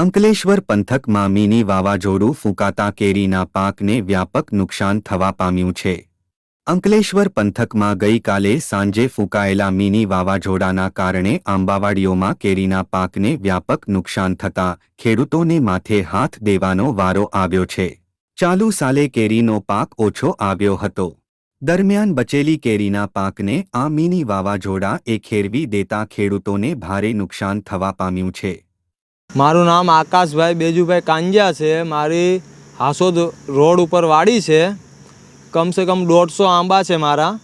અંકલેશ્વર પંથકમાં મિની વાવાઝોડું ફૂંકાતા કેરીના પાકને વ્યાપક નુકસાન થવા પામ્યું છે. અંકલેશ્વર પંથકમાં ગઈકાલે સાંજે ફૂંકાયેલા મિની વાવાઝોડાના કારણે આંબાવાડીઓમાં કેરીના પાકને વ્યાપક નુકસાન થતાં ખેડૂતોને માથે હાથ દેવાનો વારો આવ્યો છે. ચાલુ સાલે કેરીનો પાક ઓછો આવ્યો હતો. દરમિયાન બચેલી કેરીના પાકને આ મિની વાવાઝોડા એ ખેરવી દેતા ખેડૂતોને ભારે નુકસાન થવા પામ્યું છે. મારું નામ આકાશભાઈ બેજુભાઈ કાંજિયા છે. મારી હાસોદ રોડ ઉપર વાડી છે. કમસે કમ દોઢસો આંબા છે મારા.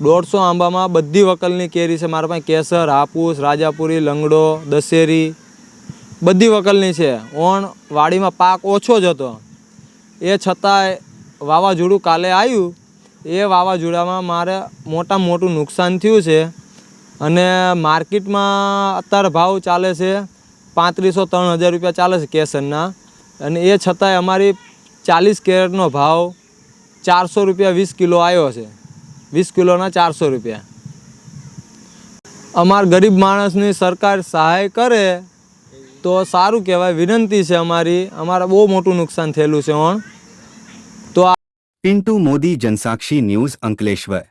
દોઢસો આંબામાં બધી વકલની કેરી છે. મારા પાસે કેસર, હાપુસ, રાજાપુરી, લંગડો, દશેરી બધી વકલની છે. ઓણ વાડીમાં પાક ઓછો જ હતો. એ છતાંય વાવાઝોડું કાલે આવ્યું. એ વાવાઝોડામાં મારે મોટામાં મોટું નુકસાન થયું છે. અને માર્કેટમાં અત્યારે ભાવ ચાલે છે. પાંત્રીસો ત્રણ હજાર રૂપિયા ચાલે છે કેસરના અને એ છતાંય અમારી ચાલીસ કેરેટનો ભાવ ચારસો રૂપિયા વીસ કિલો આવ્યો છે. વીસ કિલોના ચારસો રૂપિયા. અમાર ગરીબ માણસની સરકાર સહાય કરે તો સારું કહેવાય. વિનંતી છે અમારી. અમારા બહુ મોટું નુકસાન થયેલું છે ઓણ. તો આ પિન્ટુ મોદી જનસાક્ષી ન્યૂઝ અંકલેશ્વર.